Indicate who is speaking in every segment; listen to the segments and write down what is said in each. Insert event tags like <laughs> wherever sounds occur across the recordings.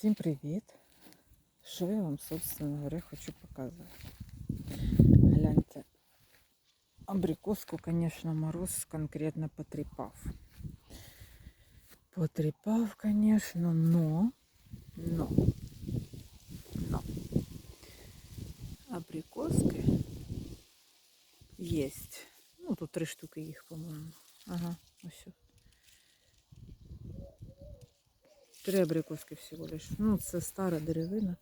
Speaker 1: Всім привіт! Що я вам, собственно говоря, хочу показати. Гляньте, абрикоску, конечно, мороз конкретно потрепав. Потрепав, конечно, но, но, но, абрикоски есть. Ну, тут три штуки їх, по-моєму. Ага, ось. Три абрикоски всього лиш. Ну, це стара деревина.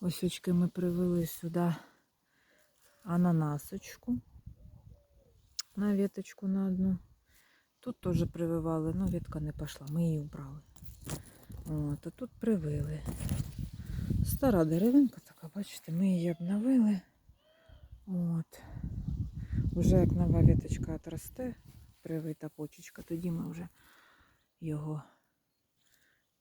Speaker 1: Ось очки ми привели сюди ананасочку на веточку на одну. Тут теж прививали, але ветка не пішла, ми її вбрали. От, а тут привили. Стара деревинка така, бачите, ми її обновили. От. Уже як нова веточка отросте, привита почечка, тоді ми вже його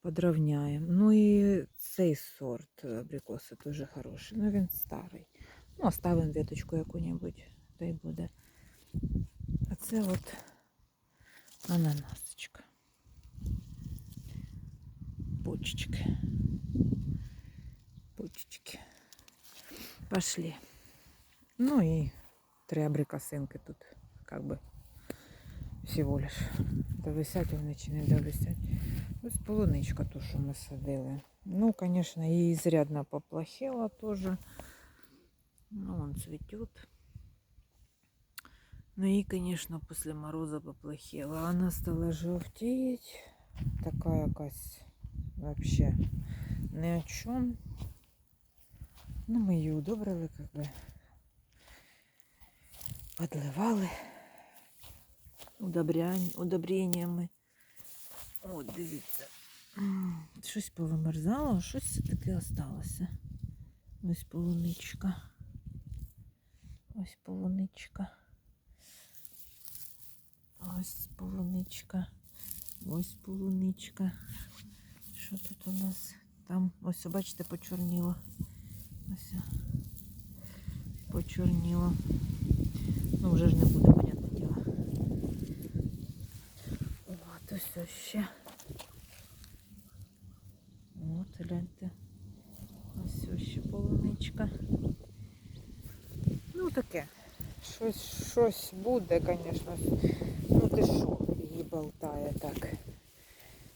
Speaker 1: подровняємо. Ну і цей сорт абрикоси дуже хороший. Ну він старий. Ну, оставимо веточку яку-небудь, та й буде. А це от ананасочка. Почечки. Почечки. Пошли. Ну и три абрикосинки тут, как бы, всего лишь. Довисять вони чи не довисять. Ось полуничка ту, що ми садили. Ну, конечно, її изрядно поплохело тоже. Ну, он цветет. Ну и, конечно, после мороза поплохело. Она стала жовтеть. Такая якась вообще ни о чем. Ну, ми її удобрили, как бы. Подливали удобрянь, удобреннями. От, дивіться. Щось повимерзало, а щось все-таки осталося. Ось полуничка. Ось полуничка. Ось полуничка. Ось полуничка. Що тут у нас? Там, ось, бачите, почорніло. Ось. Почорніло. Ну, вже ж не буде, понятне діло. От ось ще. От, гляньте. Ось ще полуничка. Ну таке. Щось, щось буде, звісно. Ну ти що, її болтає так.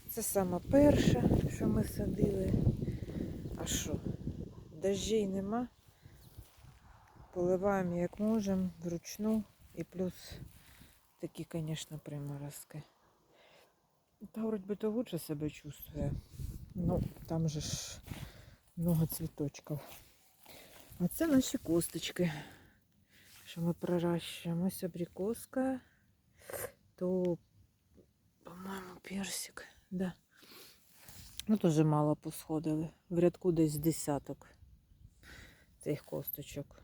Speaker 1: Це саме перше, що ми садили. А що? Дождей нема. Поливаємо як можемо, вручну. І плюс такі, звісно, приморозки. Та вроде би то лучше себе чувствує. Ну, там же ж много цвіточків. А це наші косточки, що ми проращуємо. Ось абрикоска, то, по-моєму, персик. Да. Ну, теж мало посходили. В рядку десь десяток цих косточок.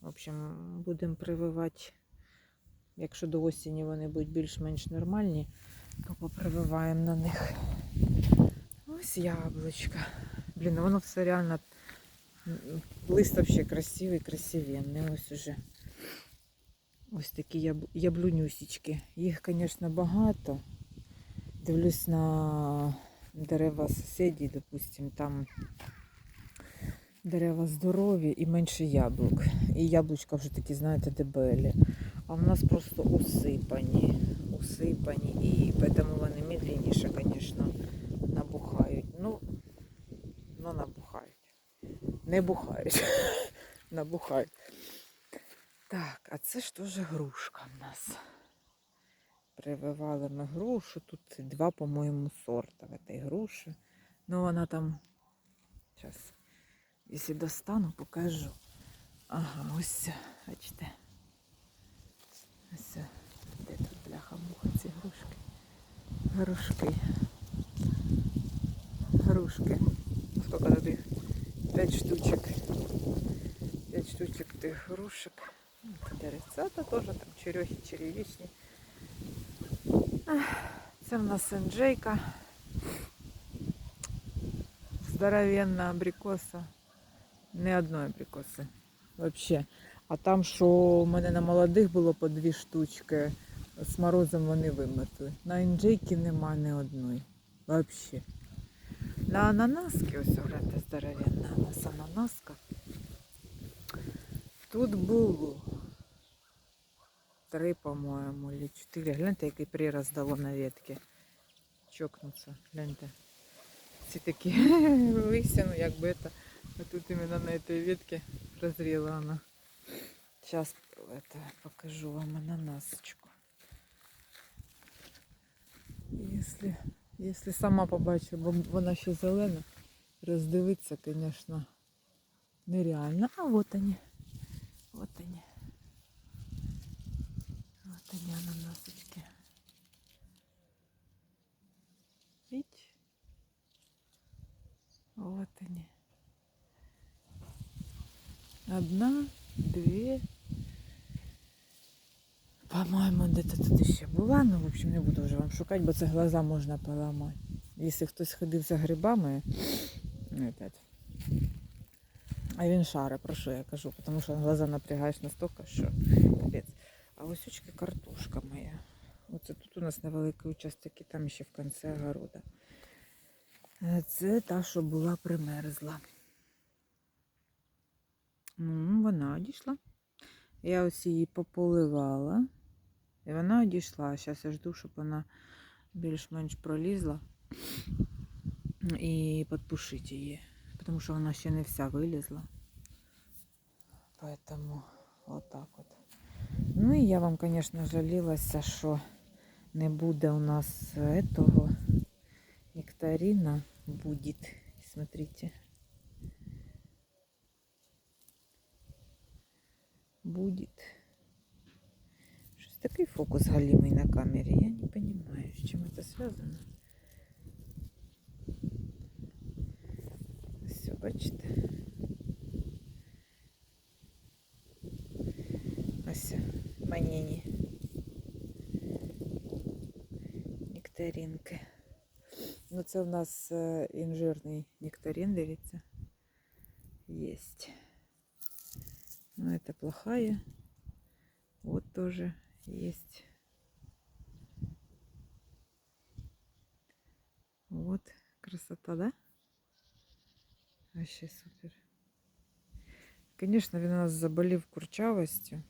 Speaker 1: В общем, будемо прививати. Якщо до осені вони будуть більш-менш нормальні, попрививаємо на них. Ось яблучка. Блін, воно все реально лист вообще красивий, красивенний. Ось уже. Ось такі яб... яблунюсічки. Їх, звісно, багато. Дивлюсь на дерева сусідів, допустим, там дерева здорові і менше яблук. І яблучка вже такі, знаєте, дебелі. А в нас просто усипані. Усипані. І тому вони медленніше, звісно, набухають. Ну, ну набухають. Не бухають. <laughs> набухають. Так, а це ж теж грушка в нас. Прививали ми грушу. Тут два, по-моєму, сорта в этой груші. Ну, вона там. Зараз. Якщо достану, покажу. Ага, ось, бачите. Ось, де тут бляха-муха ці грушки. Грушки. Грушки. Сколько тут їх? П'ять штучок. П'ять штучок тих грушек. Ну, Деревцята теж, там черехи, черевичні. Це в нас інджейка. Здоровенна абрикоса. Не одної абрикоси. Вообще. А там, що у мене на молодих було по дві штучки, з морозом вони вимерзли. На інджейки нема ні одної. Вообще. на ананаски, ось гляньте, здоровенна у нас ананаска. Тут було три, по-моєму, чи чотири. Гляньте, який прираз дало на ветки. Чокнуться, гляньте. Ці такі <laughs> листя, ну якби это. А тут именно на этой ветке розріла вона. Сейчас это, покажу вам ананасочку. Если, если сама побачу, бо вона ще зелена, роздивитися, звісно, нереально. А вот они. Вот они. Вот они ананасочки. Видите? Вот они. Одна, две. По-моєму, де-то тут ще була, ну, в общем, не буду вже вам шукати, бо це глаза можна поламати. Якщо хтось ходив за грибами, ну, опять. А він шаре, про що я кажу, тому що глаза напрягаєш настільки, що капець. А ось очки картошка моя. Оце тут у нас невеликий участок і там ще в кінці огорода. Це та, що була примерзла. Ну, вона одійшла. Я ось її пополивала. І вона одійшла. Зараз я жду, щоб вона більш-менш пролізла і підпушити її. Тому що вона ще не вся вилізла. Поэтому вот так вот. Ну і я вам, звісно, жалілася, що не буде у нас этого нектарина. Будет. Смотрите. Будет. Щось такий фокус галімий на камері. Я не понимаю, з чим це зв'язано. Все, бачите. Ось маніні. Нектаринки. Ну, це у нас е, інжирний нектарин, дивіться. Есть. Ну, это плохая. Вот тоже есть. Вот красота, да? Вообще супер. Конечно, він у нас заболів курчавостю.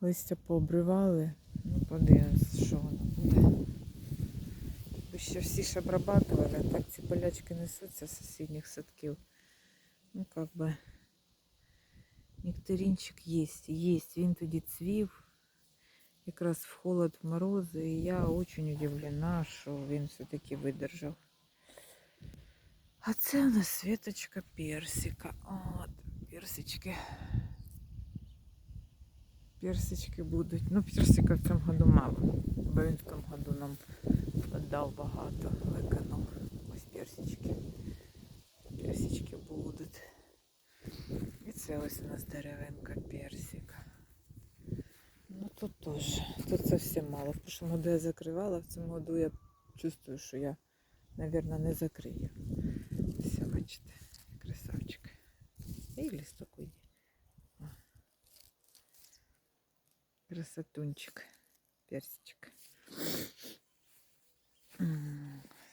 Speaker 1: Листя пообривали. Ну, подивимось, що воно буде. Бо ще всі ж обрабатували, так ці болячки несуться з сусідніх садків. Ну, как бы нектаринчик есть, есть. Він тоді цвів якраз в холод, в морози. І я очень удивлена, що він все-таки видержав. А це у нас світочка персика. От, персички. Персички будуть. Ну, персика в цьому году мало. Бо він в тому году нам віддав багато, виконав. Ось. Персички будуть. І це ось у нас деревинка персика. Ну тут теж. Тут зовсім мало. В прошлом году я закривала, в цьому году я чувствую, що я, наверное, не закрию. Все, бачите, красавчик. І листок уйде. Красотунчик. Персичок.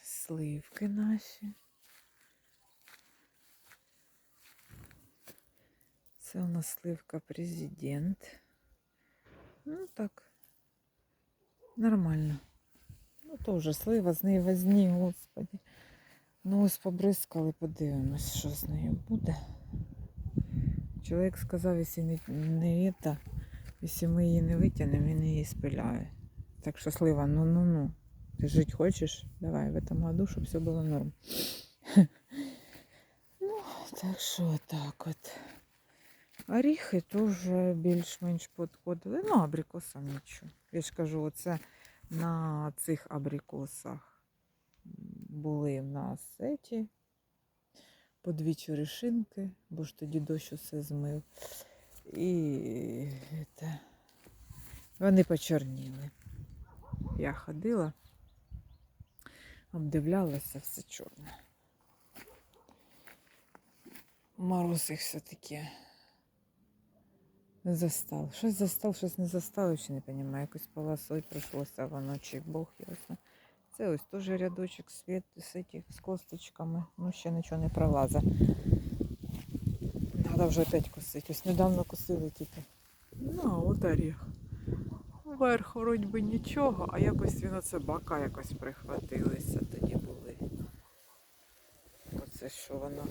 Speaker 1: Сливки наші. Це у нас сливка президент. Ну так. Нормально. Ну теж слива з неї возні, господи. Ну ось побризкали, подивимось, що з нею буде. Чоловік сказав, якщо не, не это, якщо ми її не витягнемо, він її спиляє. Так що слива, ну ну ну. Ти жити хочеш? Давай в этом году, щоб все було норм. <laughs> Ну, так що так от. Оріхи теж більш-менш підходили. Ну, абрикосам нічого. Я ж кажу, оце на цих абрикосах були в нас ці по дві черешинки, бо ж тоді дощ усе змив. І це, вони почорніли. Я ходила, обдивлялася, все чорне. Мороз їх все-таки застав. Щось застав, щось не застав, ще не розумію. Якось полосою пройшлося воно, чи Бог ясно. Це ось теж рядочок світ з, этих, з косточками. Ну, ще нічого не пролазить. Треба вже опять косити. Ось недавно косили тільки. Ну, а от. Вверх вроді би нічого, а якось він оце бока якось прихватилися тоді були. Оце що воно.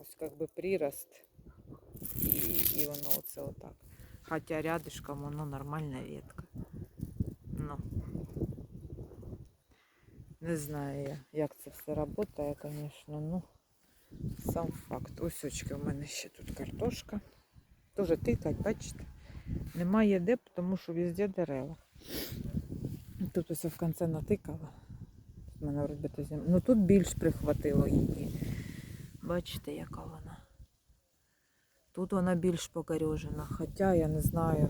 Speaker 1: Ось як би прирост. І, і воно оце отак. Хоча рядышком воно нормальна ветка. Ну. Не знаю я, як це все працює, звісно, ну сам факт. Ось очки в мене ще тут картошка. Тоже тикать, бачите? Немає де, тому що везде дерева. Тут ось в кінці натикала. Мене вроді то. Ну тут більш прихватило її. Бачите, яка вона. Тут вона більш покорежена, хоча я не знаю,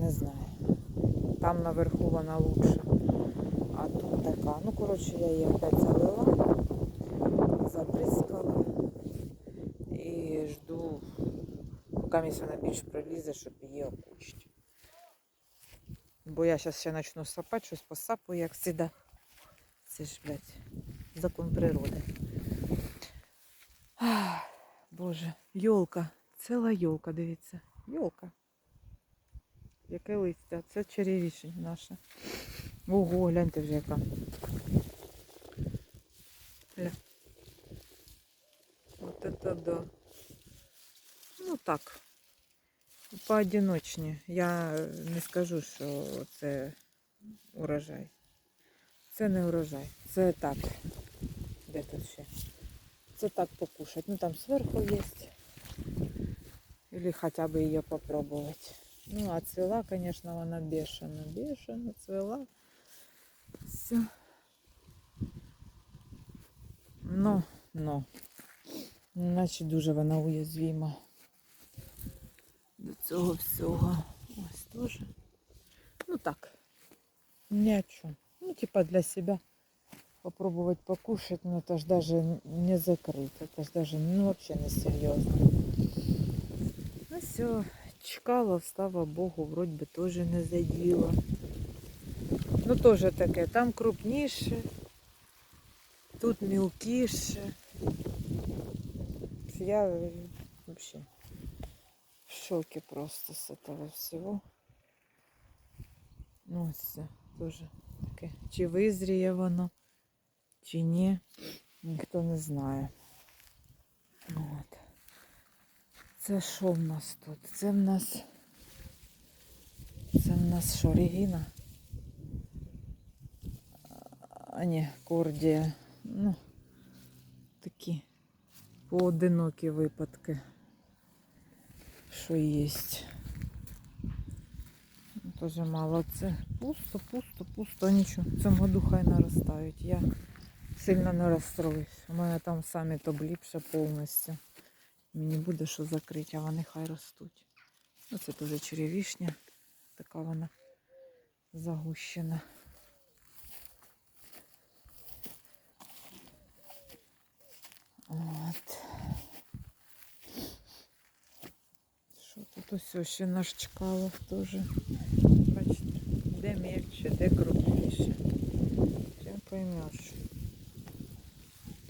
Speaker 1: не знаю. Там наверху вона лучше. А тут така. Ну, коротше, я її опять залила, забризкала і жду, поки місць вона більш пролізе, щоб її опучити. Бо я зараз ще почну сапати, щось посапую, як завжди. Це ж, блядь, закон природи. Ах, Боже, йолка, ціла йолка, дивіться. Йолка. Яке листя? Це черевішень наша. Ого, гляньте вже яка. Гля. Вот это да. Ну так. Поодиночні. Я не скажу, що це урожай. Це не урожай. Це так. Де тут ще? Це так покушать. Ну там зверху є. Или хотя бы ее попробовать. Ну, а цвела, конечно, вона бешено, бешено цвела. Все. Ну, ну. Наче дуже вона уязвима до цього всього. Ось теж. Ну так. Ні о чому. Ну, типа для себя попробовать покушать, но это ж даже не закрыто. Это ж даже, ну, вообще не серьезно. Все, чекала, слава Богу, вроді би теж не заділа. Ну теж таке, там крупніше, тут мілкіше. Я вообще в шоке просто з этого всього. Ну, ось це теж таке. Чи визріє воно, чи ні, ніхто не знає. От. Це що в нас тут? Це в нас. Це в нас що, Регіна? А ні, кордія. Ну, такі поодинокі випадки, що є. Тоже мало. Це пусто, пусто, пусто, нічого. В цьому году хай наростають. Я сильно не розстроюсь. У мене там самі то обліпше повністю. Мені буде що закрити, а вони хай ростуть. Ну, це теж черевішня. Така вона загущена. От. Що тут ось ще наш чкалов теж. Бачите, де мельче, де крупніше. Хрен поймеш.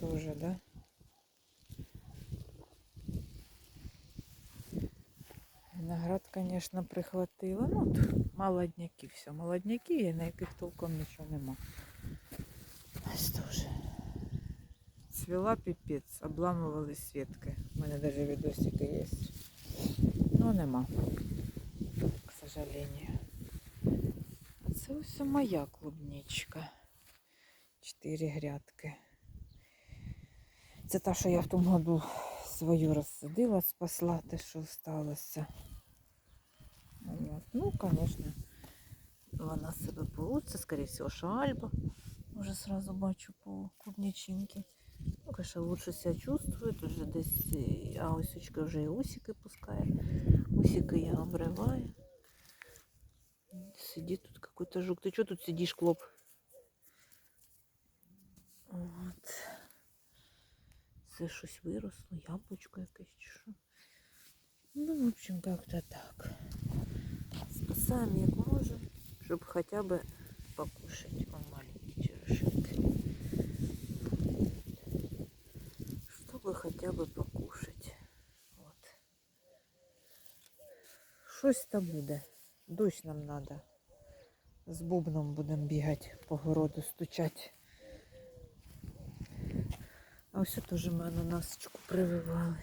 Speaker 1: Тоже, да? Конечно, прихватила. Ну, тут молодняки, все, молодняки, і на яких толком нічого нема. Ось теж. Цвела піпець, обламувались ветки. У мене навіть відосики є. Ну, нема. К сожалению. А це ось моя клубничка. Чотири грядки. Це та, що я в тому году свою розсадила, спасла те, що сталося. Ну, звісно, вона себе получше, скорее всего, що Альба. Уже сразу бачу по клубничинке. Ну, конечно, лучше себя чувствует, уже десь, а осечка вже і усики пускає. Усики я обриваю. Сидит тут какой-то жук. Ты что тут сидишь, клоп? Вот. Це щось виросло, яблучко якесь чи що. Ну, в общем, как-то так. Спасаем як можемо, щоб хоча б покушать он маленький черешинки. Щоб хоча б покушать. От. Щось там буде. Дощ нам треба. З бубном будемо бігати, по городу стучати. А ось теж ми ананасочку прививали.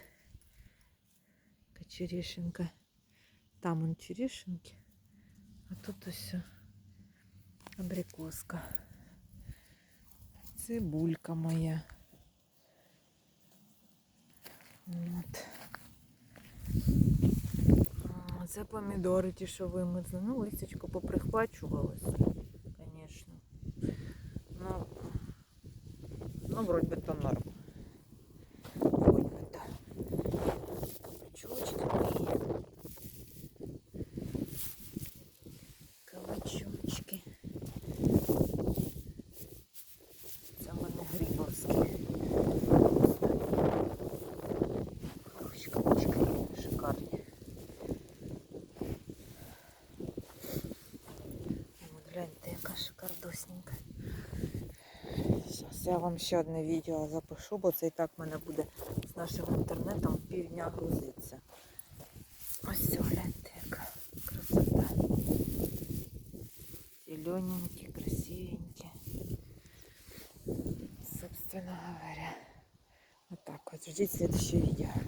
Speaker 1: Черешенка. Там он черешенки а тут ось абрикоска. Цибулька моя. От. Це помідори ті, що вимерзли. Ну, листячко поприхвачувалось, звісно. Ну, ну, вроді би то норм. Хороші кабачки, шикарні. От гляньте, яка шикардосненька. Зараз я вам ще одне відео запишу, бо це і так в мене буде з нашим інтернетом півдня грузиться. Ось все, гляньте, яка красота. Зелененькие, красивенькие. Собственно говоря. Вот так вот. Ждите следующее видео.